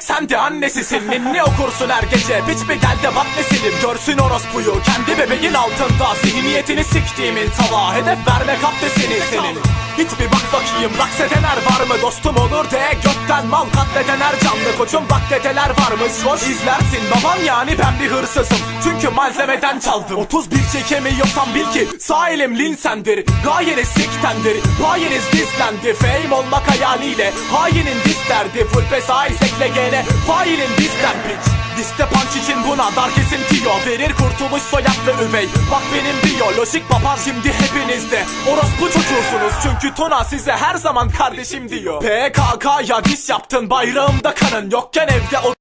Sen de annesisin. Ninni okursun her gece? Piç bir gel de maddesinim görsün orospuyu. Kendi bebeğin altında. Zihniyetini siktiğimin tava Hedef vermek abdestini senin. Hiç bir bak bakayım raks var mı? Dostum olur de Gökten mal katledener canlı koçum. Bak dedeler varmış Hoş izlersin baban yani ben bir hırsızım. Çünkü malzemeden çaldım. 31 çekemiyorsan bil ki sağ elim linsendir Gayeniz siktendir Payeniz dizlendi. Fame olmak hayaliyle Hainin diz derdi Full pesai sekle gene Failin bizden piç Liste punch için buna dar kesim tiyo Verir kurtuluş soyadlı üvey. Bak benim biyolojik babam şimdi hepinizde. Orospu çocuğusunuz. Çünkü Tuna size her zaman kardeşim diyor. PKK ya diss yaptın. Bayrağımda kanın Yokken evde o